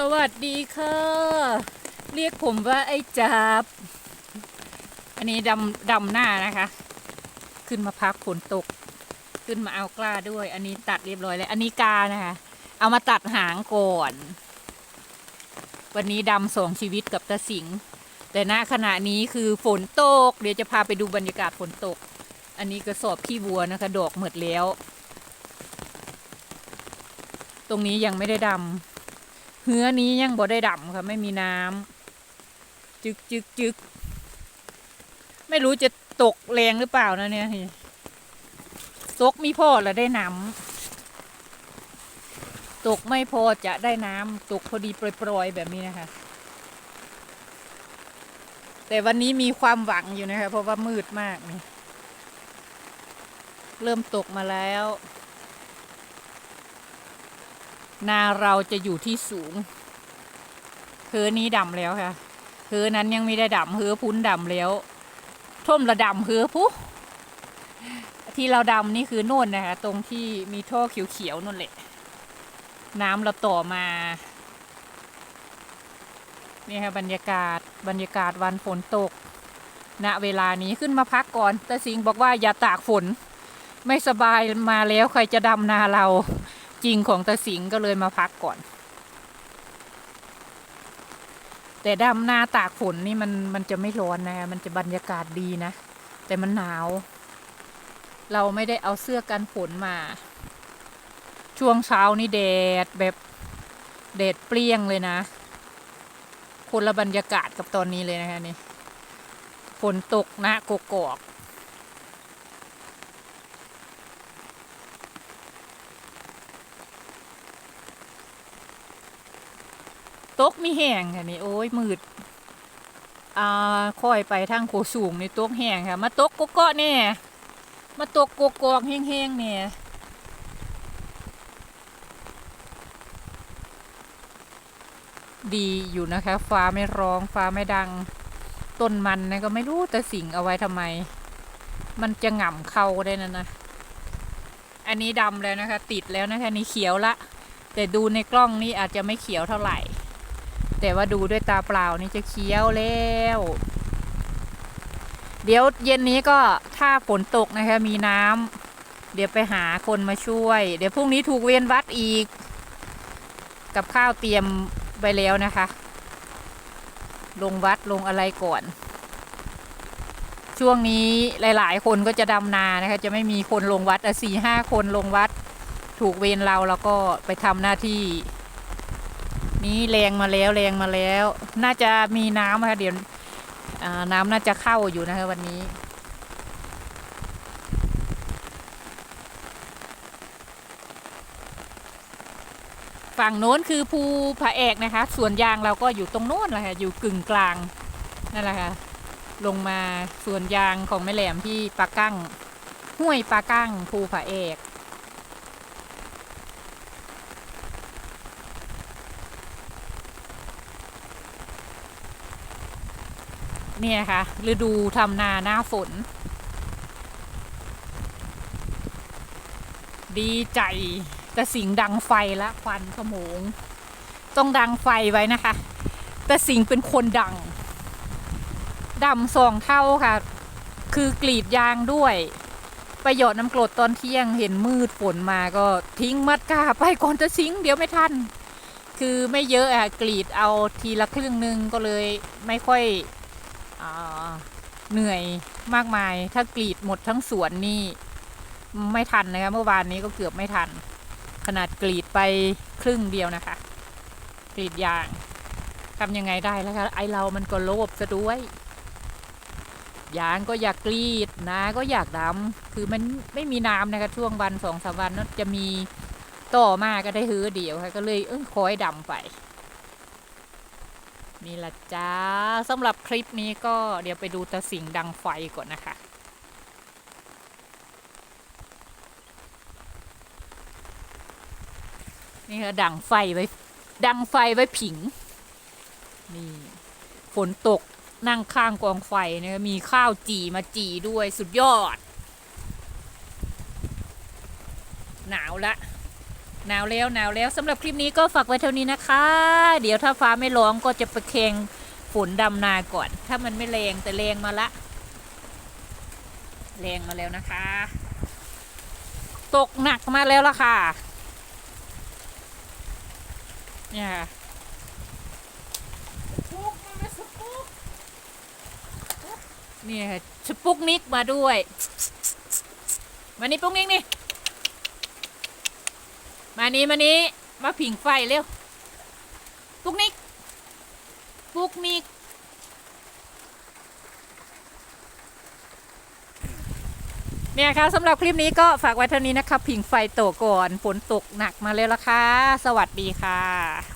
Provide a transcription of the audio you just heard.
สวัสดีค่ะ เรียกผมว่าไอ้จับ อันนี้ดำดำหน้านะคะ ขึ้นมาพักฝนตก ขึ้นมาเอากล้าด้วย อันนี้ตัดเรียบร้อยแล้ว อันนี้กานะคะ เอามาตัดหางก่อน วันนี้ดำสองชีวิตกับตาสิง แต่ณขณะนี้คือฝนตก เดี๋ยวจะพาไปดูบรรยากาศฝนตก อันนี้กระสอบขี้วัวนะคะ ดอกหมดแล้ว ตรงนี้ยังไม่ได้ดำ เหือนี้ยังบ่ได้ดำค่ะ ไม่มีน้ำจึกจึกจึกไม่รู้จะตกแรงหรือเปล่านะเนี่ยตกมีพอแล้วได้น้ำตกไม่พอจะได้น้ำตกพอดีโปรยๆแบบนี้นะคะ แต่วันนี้มีความหวังอยู่นะคะเพราะว่ามืดมากนี่เริ่มตกมาแล้ว นาเราจะอยู่ที่สูงเฮือนี้ดำแล้วค่ะเฮือนั้นยังไม่ได้ดำเฮือพุ้นดำแล้วท่มระดำเฮือพุที่เราดำนี่คือโน่นนะคะ ตรงที่มีท่อเขียวๆนั่นแหละ น้ำเราต่อมานี่ค่ะบรรยากาศบรรยากาศวันฝนตก ณเวลานี้ขึ้นมาพักก่อน แต่สิงบอกว่าอย่าตากฝน ไม่สบายมาแล้วใครจะดำนาเรา จริงของตาสิงก็เลยมาพักก่อน แต่ดำนาตากฝนนี่มันมันจะไม่ร้อนนะ มันจะบรรยากาศดีนะ แต่มันหนาว เราไม่ได้เอาเสื้อกันฝนมา ช่วงเช้านี่แดดแบบแดดเปรี้ยงเลยนะ คนละบรรยากาศกับตอนนี้เลยนะคะนี่ฝนตกนะกกอก ตกมีแห้งค่ะนี่โอ้ยมืดอ่าค่อยไปทางโคสูงในตกแห้งค่ะ มาตกกกอกๆเนี่ยมาตกกกอกแห้งๆเนี่ยดีอยู่นะคะ ฟ้าไม่ร้องฟ้าไม่ดัง ต้นมันนะก็ไม่รู้แต่สิ่งเอาไว้ทำไม มันจะง่ำเข้าได้นะนะ อันนี้ดำแล้วนะคะ ติดแล้วนะคะ นี่เขียวละ แต่ดูในกล้องนี่อาจจะไม่เขียวเท่าไหร่ แต่ว่าดูด้วยตาเปล่านี่จะเคี้ยวแล้ว เดี๋ยวเย็นนี้ก็ถ้าฝนตกนะคะมีน้ำเดี๋ยวไปหาคนมาช่วย เดี๋ยวพรุ่งนี้ถูกเวียนวัดอีก กับข้าวเตรียมไปแล้วนะคะ ลงวัดลงอะไรก่อน ช่วงนี้หลายๆ คนก็จะดำนานะคะ จะไม่มีคนลงวัดสี่ห้าคนลงวัด ถูกเวรเราแล้วก็ไปทำหน้าที่ นี้แรงมาแล้วแรงมาแล้ว น่าจะมีน้ำค่ะเดี๋ยวน้ำน่าจะเข้าอยู่นะคะวันนี้ ฝั่งโน้นคือภูผาแอกนะคะ ส่วนยางเราก็อยู่ตรงโน้นแหละค่ะอยู่กึ่งกลางนั่นแหละค่ะลงมาส่วนยางของแม่แหลมที่ปากั้งห้วยปากั้งภูผาแอก เนี่ยค่ะฤดูทำนาหน้าฝน ดีใจ แต่สิงดังไฟละควันขโมง ต้องดังไฟไว้นะคะ แต่สิงเป็นคนดังดำสองเท่าค่ะ คือกรีดยางด้วยไปหยอดน้ำกรดตอนเที่ยงเห็นมืดฝนมาก็ทิ้งมัดกาไปก่อนจะซิงเดี๋ยวไม่ทัน คือไม่เยอะอะกรีดเอาทีละครึ่งนึงก็เลยไม่ค่อย เหนื่อยมากมาย ถ้ากรีดหมดทั้งสวนนี่ไม่ทันนะคะเมื่อวานนี้ก็เกือบไม่ทัน ขนาดกรีดไปครึ่งเดียวนะคะ กรีดยางทำยังไงได้แล้วคะไอเรามันก็โลภซะด้วยยางก็อยากกรีดนาก็อยากดำคือมันไม่มีน้ำนะคะช่วงวันสองสามวันนั้นจะมีต่อมาก็ได้ฮือเดียวค่ะก็เลยเออคอยดำไป นี่ละจ้าสำหรับคลิปนี้ก็เดี๋ยวไปดูตะสิงดังไฟก่อนนะคะ นี่ค่ะดังไฟไว้ ดังไฟไว้ผิง นี่ ฝนตกนั่งข้างกองไฟเนี่ยมีข้าวจีมาจีด้วยสุดยอด หนาวละ หนาวแล้วหนาวแล้วสำหรับคลิปนี้ก็ฝากไว้เท่านี้นะคะ เดี๋ยวถ้าฟ้าไม่ร้องก็จะไปเคงฝนดำนาก่อน ถ้ามันไม่แรงแต่แรงมาละแรงมาแล้วนะคะ ตกหนักมาแล้วล่ะค่ะเนี่ยเนี่ยสปุกนิกมาด้วย มานี่ปุกนิกนี่ มานี้มานี้มาผิงไฟเร็ว ปุกนิก ปุกมิก เนี่ยค่ะสำหรับคลิปนี้ก็ฝากไว้เท่านี้นะคะผิงไฟโตก่อนฝนตกหนักมาเลยละค่ะ สวัสดีค่ะ